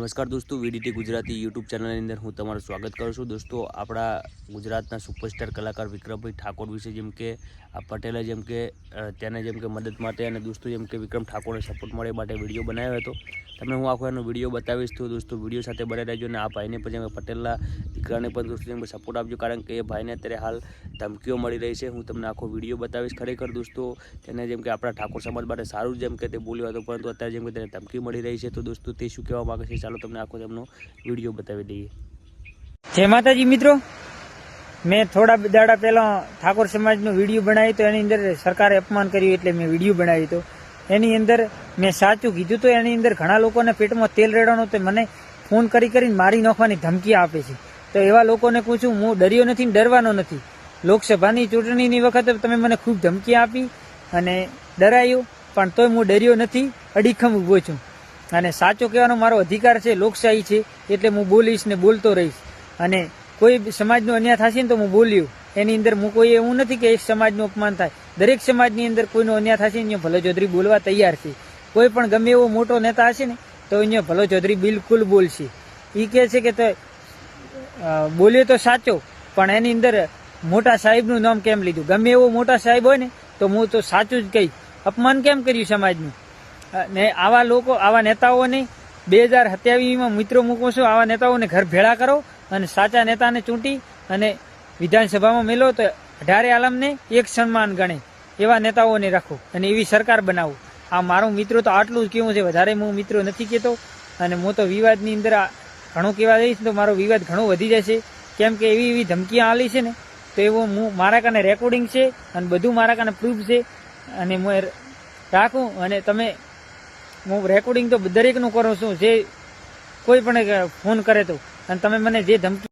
નમસ્કાર દોસ્તો, VDT Gujarati YouTube ચેનલની અંદર હું તમારું સ્વાગત કરું છું. દોસ્તો, આપણા ગુજરાતના સુપરસ્ટાર કલાકાર વિક્રમભાઈ ઠાકોર વિશે જેમ કે, આ પટેલે જેમ કે તેને જેમ કે મદદ માટે અને દોસ્તો જેમ કે વિક્રમ ઠાકોરને સપોર્ટ મળે માટે વીડિયો બનાવ્યો હતો. તમને હું આખો એનો વીડિયો બતાવીશ તો દોસ્તો વીડિયો સાથે બને રહેજો અને આ ભાઈને પણ પટેલના દીકરાને પણ દોસ્તો સપોર્ટ આપજો કારણ કે એ ભાઈને અત્યારે હાલ ધમકીઓ મળી રહી છે. હું તમને આખો વીડિયો બતાવીશ ખરેખર દોસ્તો. તેને જેમ કે આપણા ઠાકોર સમાજ માટે સારું જેમ કે તે બોલ્યો હતો પરંતુ અત્યારે જેમ કે તેને ધમકી મળી રહી છે તો દોસ્તો તે શું કહેવા માંગે છે ચાલો તમને આખો તેમનો વીડિયો બતાવી દઈએ. જય માતાજી મિત્રો. મેં થોડા દાડા પહેલાં ઠાકોર સમાજનો વીડિયો બનાવ્યો તો એની અંદર સરકારે અપમાન કર્યું એટલે મેં વીડિયો બનાવ્યો હતો એની અંદર મેં સાચું કીધું તો એની અંદર ઘણા લોકોને પેટમાં તેલ રેડવાનું તો મને ફોન કરી કરીને મારી નાખવાની ધમકી આપે છે. તો એવા લોકોને પૂછું, હું ડર્યો નથી ડરવાનો નથી. લોકસભાની ચૂંટણીની વખતે તમે મને ખૂબ ધમકી આપી અને ડરાયું, પણ તોય હું ડર્યો નથી, અડીખમ ઊભો છું. અને સાચો કહેવાનો મારો અધિકાર છે, લોકશાહી છે, એટલે હું બોલીશ ને બોલતો રહીશ. અને કોઈ સમાજનો અન્યાય થશે ને તો હું બોલ્યો. એની અંદર મૂકો એવું નથી કે એક સમાજનું અપમાન થાય. દરેક સમાજની અંદર કોઈનો અન્યાય થશે અહીંયા ભલો ચૌધરી બોલવા તૈયાર છે. કોઈ પણ ગમે એવો મોટો નેતા હશે ને, તો અહીંયા ભલો ચૌધરી બિલકુલ બોલશે. એ કહે છે કે તો બોલ્યો તો સાચો, પણ એની અંદર મોટા સાહેબનું નામ કેમ લીધું? ગમે એવો મોટા સાહેબ હોય ને, તો હું તો સાચું જ કહીશ. અપમાન કેમ કર્યું સમાજનું? ને આવા લોકો, આવા નેતાઓને બે હજાર સત્યાવીસમાં મિત્રો મૂકો છો, આવા નેતાઓને ઘર ભેળા કરો અને સાચા નેતાને ચૂંટી અને વિધાનસભામાં મેલો તો અઢારે આલમને એક સન્માન ગણે, એવા નેતાઓને રાખો અને એવી સરકાર બનાવો. આ મારો મિત્રો તો આટલું જ કેવું છે, વધારે હું મિત્રો નથી કહેતો. અને હું તો વિવાદની અંદર ઘણું કહેવા જઈશ તો મારો વિવાદ ઘણો વધી જશે. કેમ કે એવી એવી ધમકીઓ આલી છે ને, તો એવું હું મારા કાને રેકોર્ડિંગ છે અને બધું મારા કાને પ્રૂફ છે. અને હું રાખું અને તમે, હું રેકોર્ડિંગ તો દરેકનું કરું છું, જે કોઈ પણ ફોન કરે તો. અને તમે મને જે ધમકી